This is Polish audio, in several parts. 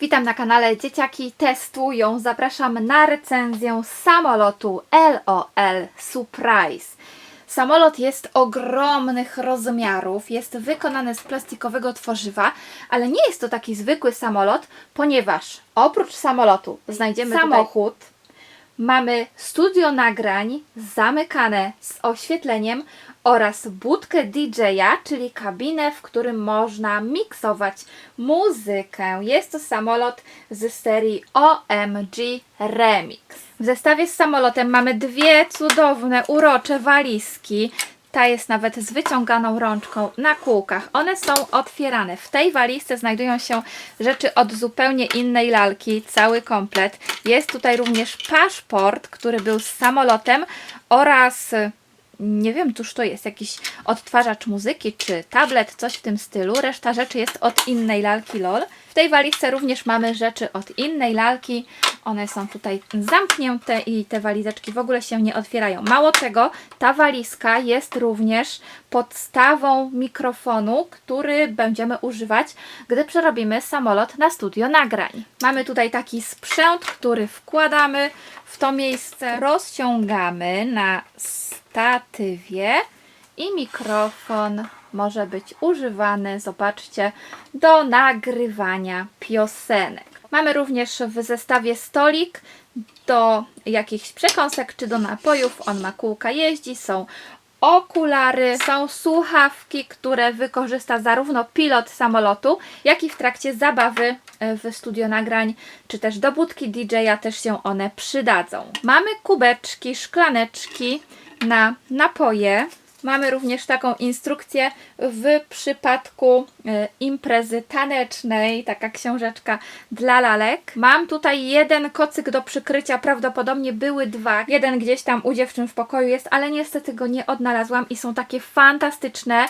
Witam na kanale Dzieciaki Testują. Zapraszam na recenzję samolotu LOL Surprise. Samolot jest ogromnych rozmiarów, jest wykonany z plastikowego tworzywa, ale nie jest to taki zwykły samolot, ponieważ oprócz samolotu znajdziemy samochód, mamy studio nagrań zamykane z oświetleniem oraz budkę DJ-a, czyli kabinę, w którym można miksować muzykę. Jest to samolot z serii OMG Remix. W zestawie z samolotem mamy dwie cudowne, urocze walizki. Ta jest nawet z wyciąganą rączką na kółkach. One są otwierane. W tej walizce znajdują się rzeczy od zupełnie innej lalki, cały komplet. Jest tutaj również paszport, który był z samolotem oraz nie wiem, cóż to jest, jakiś odtwarzacz muzyki czy tablet, coś w tym stylu. Reszta rzeczy jest od innej lalki LOL. W tej walizce również mamy rzeczy od innej lalki. One są tutaj zamknięte i te walizeczki w ogóle się nie otwierają. Mało tego, ta walizka jest również podstawą mikrofonu, który będziemy używać, gdy przerobimy samolot na studio nagrań. Mamy tutaj taki sprzęt, który wkładamy w to miejsce, rozciągamy na statywie i mikrofon może być używany, zobaczcie, do nagrywania piosenek. Mamy również w zestawie stolik do jakichś przekąsek czy do napojów. On ma kółka jeździ, są okulary, są słuchawki, które wykorzysta zarówno pilot samolotu, jak i w trakcie zabawy e, w studio nagrań, czy też do budki DJ-a też się one przydadzą. Mamy kubeczki, szklaneczki na napoje. Mamy również taką instrukcję w przypadku e, imprezy tanecznej, taka książeczka dla lalek. Mam tutaj jeden kocyk do przykrycia, prawdopodobnie były dwa. Jeden gdzieś tam u dziewczyn w pokoju jest, ale niestety go nie odnalazłam i są takie fantastyczne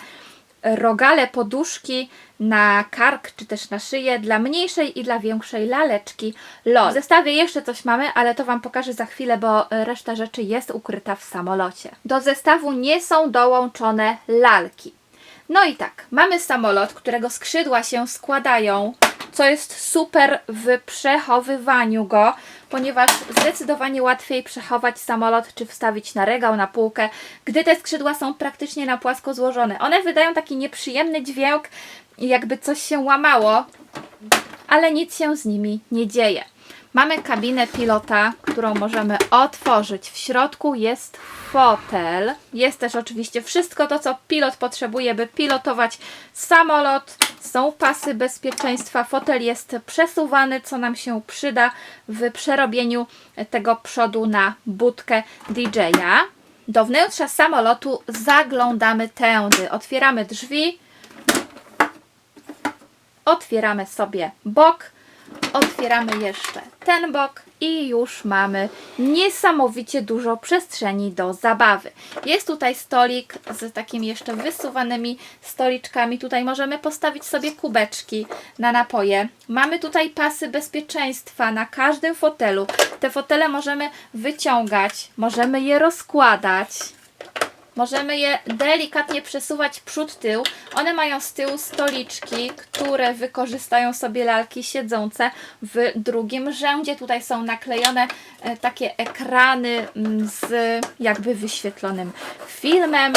rogale, poduszki na kark czy też na szyję dla mniejszej i dla większej laleczki LOL. W zestawie jeszcze coś mamy, ale to Wam pokażę za chwilę, bo reszta rzeczy jest ukryta w samolocie. Do zestawu nie są dołączone lalki. No i tak, mamy samolot, którego skrzydła się składają, co jest super w przechowywaniu go, ponieważ zdecydowanie łatwiej przechować samolot czy wstawić na regał, na półkę, gdy te skrzydła są praktycznie na płasko złożone. One wydają taki nieprzyjemny dźwięk, jakby coś się łamało, ale nic się z nimi nie dzieje. Mamy kabinę pilota, którą możemy otworzyć. W środku jest fotel. Jest też oczywiście wszystko to, co pilot potrzebuje, by pilotować samolot. Są pasy bezpieczeństwa. Fotel jest przesuwany, co nam się przyda w przerobieniu tego przodu na budkę DJ-a. Do wnętrza samolotu zaglądamy tędy. Otwieramy drzwi, otwieramy sobie bok, otwieramy jeszcze ten bok i już mamy niesamowicie dużo przestrzeni do zabawy. Jest tutaj stolik z takimi jeszcze wysuwanymi stoliczkami. Tutaj możemy postawić sobie kubeczki na napoje. Mamy tutaj pasy bezpieczeństwa na każdym fotelu. Te fotele możemy wyciągać, możemy je rozkładać. Możemy je delikatnie przesuwać przód-tył. One mają z tyłu stoliczki, które wykorzystają sobie lalki siedzące w drugim rzędzie. Tutaj są naklejone e, takie ekrany mm, z jakby wyświetlonym filmem.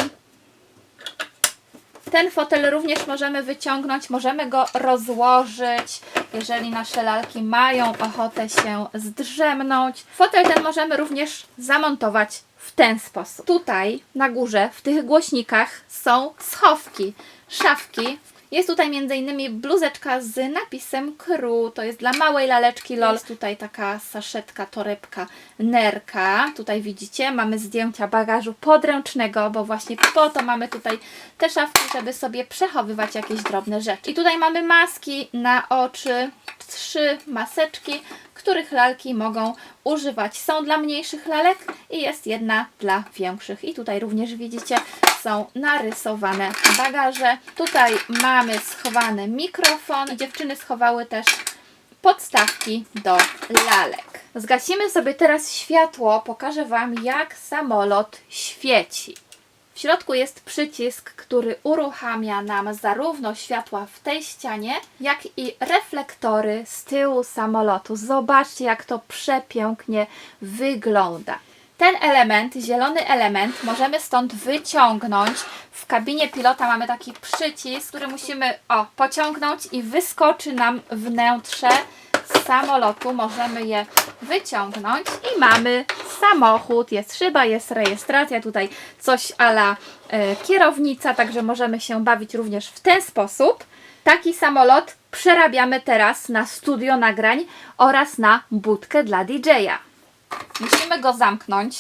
Ten fotel również możemy wyciągnąć, możemy go rozłożyć, jeżeli nasze lalki mają ochotę się zdrzemnąć. Fotel ten możemy również zamontować w ten sposób. Tutaj na górze, w tych głośnikach są schowki, szafki. Jest tutaj m.in. bluzeczka z napisem Crew, to jest dla małej laleczki LOL. Jest tutaj taka saszetka, torebka, nerka. Tutaj widzicie, mamy zdjęcia bagażu podręcznego, bo właśnie po to mamy tutaj te szafki, żeby sobie przechowywać jakieś drobne rzeczy. I tutaj mamy maski na oczy, trzy maseczki, których lalki mogą używać. Są dla mniejszych lalek i jest jedna dla większych. I tutaj również widzicie, są narysowane bagaże. Tutaj mamy schowany mikrofon. Dziewczyny schowały też podstawki do lalek. Zgasimy sobie teraz światło. Pokażę Wam, jak samolot świeci. W środku jest przycisk, który uruchamia nam zarówno światła w tej ścianie, jak i reflektory z tyłu samolotu. Zobaczcie, jak to przepięknie wygląda. Ten element, zielony element, możemy stąd wyciągnąć. W kabinie pilota mamy taki przycisk, który musimy o, pociągnąć i wyskoczy nam wnętrze samolotu. Możemy je wyciągnąć i mamy samochód, jest szyba, jest rejestracja, tutaj coś ala e, kierownica, także możemy się bawić również w ten sposób. Taki samolot przerabiamy teraz na studio nagrań oraz na budkę dla DJ-a. Musimy go zamknąć,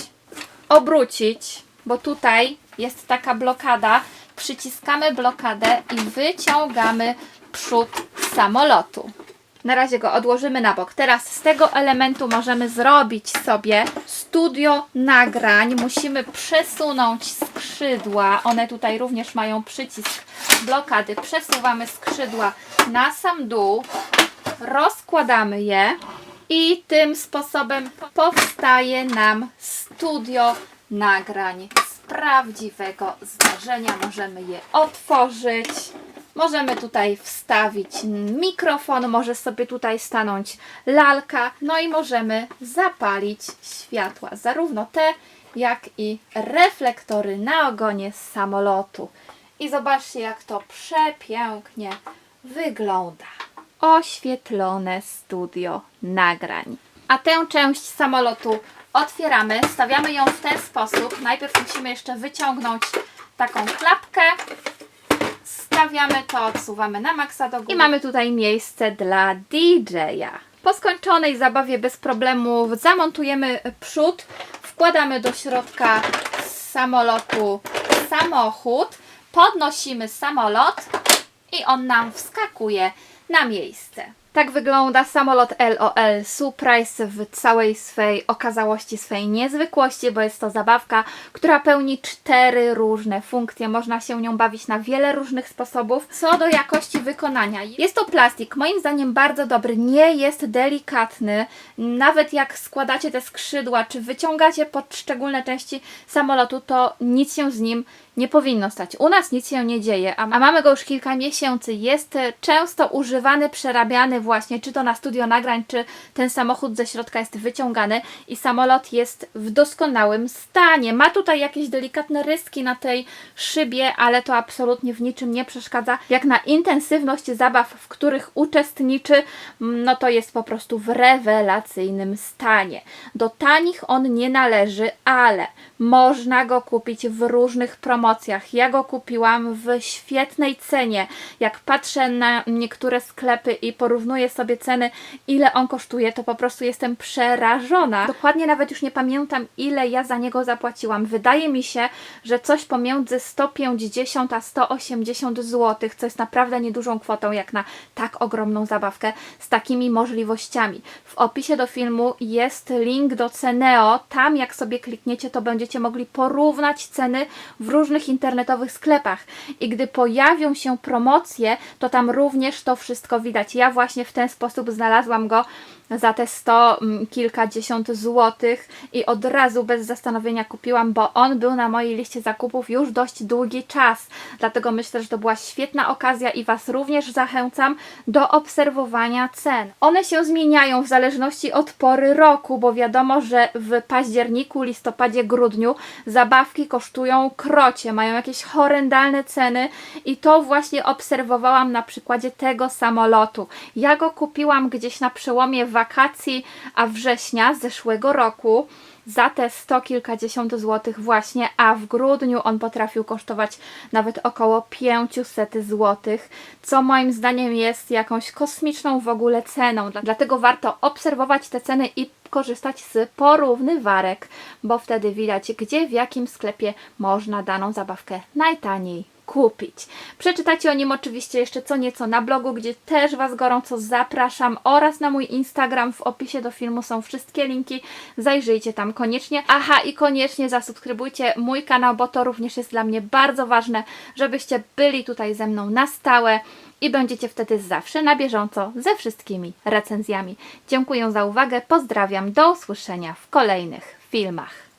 obrócić, bo tutaj jest taka blokada. Przyciskamy blokadę i wyciągamy przód samolotu. Na razie go odłożymy na bok. Teraz z tego elementu możemy zrobić sobie studio nagrań. Musimy przesunąć skrzydła. One tutaj również mają przycisk blokady. Przesuwamy skrzydła na sam dół, rozkładamy je i tym sposobem powstaje nam studio nagrań z prawdziwego zdarzenia. Możemy je otworzyć. Możemy tutaj wstawić mikrofon, może sobie tutaj stanąć lalka, no i możemy zapalić światła, zarówno te, jak i reflektory na ogonie samolotu. I zobaczcie, jak to przepięknie wygląda. Oświetlone studio nagrań. A tę część samolotu otwieramy, stawiamy ją w ten sposób. Najpierw musimy jeszcze wyciągnąć taką klapkę. Stawiamy to, odsuwamy na maksa do góry. I mamy tutaj miejsce dla DJ-a. Po skończonej zabawie bez problemu zamontujemy przód, wkładamy do środka samolotu samochód, podnosimy samolot i on nam wskakuje na miejsce. Tak wygląda samolot LOL Surprise w całej swej okazałości, swej niezwykłości, bo jest to zabawka, która pełni cztery różne funkcje. Można się nią bawić na wiele różnych sposobów. Co do jakości wykonania, jest to plastik, moim zdaniem bardzo dobry, nie jest delikatny. Nawet jak składacie te skrzydła, czy wyciągacie poszczególne części samolotu, to nic się z nim nie powinno stać. U nas nic się nie dzieje, a mamy go już kilka miesięcy. Jest często używany, przerabiany właśnie, czy to na studio nagrań, czy ten samochód ze środka jest wyciągany i samolot jest w doskonałym stanie. Ma tutaj jakieś delikatne ryski na tej szybie, ale to absolutnie w niczym nie przeszkadza. Jak na intensywność zabaw, w których uczestniczy, mm, no to jest po prostu w rewelacyjnym stanie. Do tanich on nie należy, ale można go kupić w różnych promocjach. Ja go kupiłam w świetnej cenie. Jak patrzę na niektóre sklepy i porównuję sobie ceny, ile on kosztuje, to po prostu jestem przerażona. Dokładnie nawet już nie pamiętam, ile ja za niego zapłaciłam. Wydaje mi się, że coś pomiędzy 150 a 180 zł, co jest naprawdę niedużą kwotą, jak na tak ogromną zabawkę z takimi możliwościami. W opisie do filmu jest link do Ceneo. Tam, jak sobie klikniecie, to będziecie mogli porównać ceny w różnych internetowych sklepach. I gdy pojawią się promocje, to tam również to wszystko widać. Ja właśnie w ten sposób znalazłam go za te 100 mm, kilkadziesiąt złotych i od razu bez zastanowienia kupiłam, bo on był na mojej liście zakupów już dość długi czas. Dlatego myślę, że to była świetna okazja i Was również zachęcam do obserwowania cen. One się zmieniają w zależności od pory roku, bo wiadomo, że w październiku, listopadzie, grudniu zabawki kosztują krocie, mają jakieś horrendalne ceny i to właśnie obserwowałam na przykładzie tego samolotu. Ja go kupiłam gdzieś na przełomie wakacji a września zeszłego roku za te sto kilkadziesiąt złotych właśnie, a w grudniu on potrafił kosztować nawet około 500 złotych, co moim zdaniem jest jakąś kosmiczną w ogóle ceną. Dla- Dlatego warto obserwować te ceny i korzystać z porównywarek, bo wtedy widać, gdzie, w jakim sklepie można daną zabawkę najtaniej kupić. Przeczytacie o nim oczywiście jeszcze co nieco na blogu, gdzie też Was gorąco zapraszam oraz na mój Instagram. W opisie do filmu są wszystkie linki. Zajrzyjcie tam koniecznie. Aha, i koniecznie zasubskrybujcie mój kanał, bo to również jest dla mnie bardzo ważne, żebyście byli tutaj ze mną na stałe i będziecie wtedy zawsze na bieżąco ze wszystkimi recenzjami. Dziękuję za uwagę, pozdrawiam, do usłyszenia w kolejnych filmach.